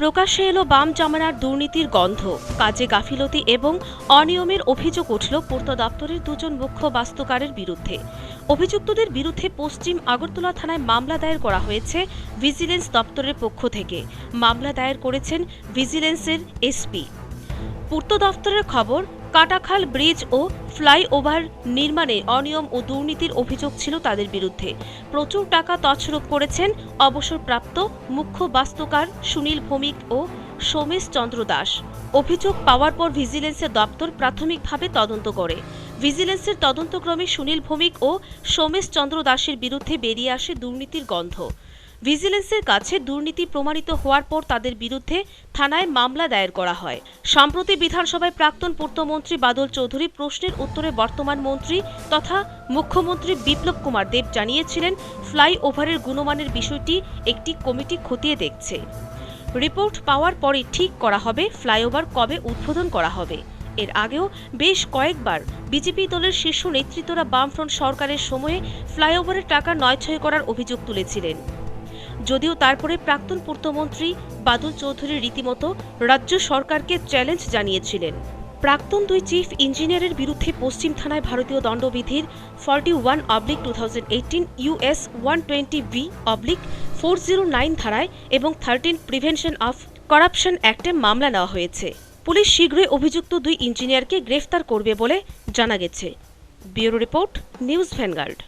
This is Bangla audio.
প্রকাশ্যে এলো বাম জামানার দুর্নীতির গন্ধ। কাজে গাফিলতি এবং অনিয়মের অভিযোগ উঠল পূর্ত দপ্তরের দুজন মুখ্য বাস্তুকারের বিরুদ্ধে। অভিযুক্তদের বিরুদ্ধে পশ্চিম আগরতলা থানায় মামলা দায়ের করা হয়েছে ভিজিলেন্স দপ্তরের পক্ষ থেকে। মামলা দায়ের করেছেন ভিজিলেন্সের এসপি। পূর্ত দফতরের খবর কাটাখাল, ব্রিজ ও ফ্লাইওভার নির্মাণে অনিয়ম ও দুর্নীতির অভিযোগ ছিল তাদের বিরুদ্ধে। প্রচুর টাকা তছরূপ করেছেন অবসরপ্রাপ্ত মুখ্য বাস্তুকার সুনীল ভৌমিক ও সোমেশ চন্দ্র দাস। অভিযোগ পাওয়ার পর ভিজিলেন্সের দপ্তর প্রাথমিকভাবে তদন্ত করে। ভিজিলেন্সের তদন্তক্রমে সুনীল ভৌমিক ও সোমেশ চন্দ্র দাসের বিরুদ্ধে বেরিয়ে আসে দুর্নীতির গন্ধ। ভিজিলেন্সের কাছে দুর্নীতি প্রমাণিত হওয়ার পর তাদের বিরুদ্ধে থানায় মামলা দায়ের করা হয়। সম্প্রতি বিধানসভায় প্রাক্তন পূর্তমন্ত্রী বাদল চৌধুরী প্রশ্নের উত্তরে বর্তমান মন্ত্রী তথা মুখ্যমন্ত্রী বিপ্লব কুমার দেব জানিয়েছিলেন, ফ্লাইওভারের গুণমানের বিষয়টি একটি কমিটি খতিয়ে দেখছে। রিপোর্ট পাওয়ার পরে ঠিক করা হবে ফ্লাইওভার কবে উদ্বোধন করা হবে। এর আগেও বেশ কয়েকবার বিজেপি দলের শীর্ষ নেতৃত্বরা বামফ্রন্ট সরকারের সময়ে ফ্লাইওভারের টাকা নয়ছয় করার অভিযোগ তুলেছিলেন। যদিও তারপরে প্রাক্তন পূর্তমন্ত্রী বাদল চৌধুরী রীতিমতো রাজ্য সরকারকে চ্যালেঞ্জ জানিয়েছিলেন। প্রাক্তন দুই চিফ ইঞ্জিনিয়ারের বিরুদ্ধে পশ্চিম থানায় ভারতীয় দণ্ডবিধির forty one oblique two thousand eighteen US one twenty B oblique four zero nine ধারায় এবং থার্টিন প্রিভেনশন অফ করাপশন অ্যাক্টে মামলা নেওয়া হয়েছে। পুলিশ শীঘ্রই অভিযুক্ত দুই ইঞ্জিনিয়ারকে গ্রেফতার করবে বলে জানা গেছে। Bureau report, News Vanguard.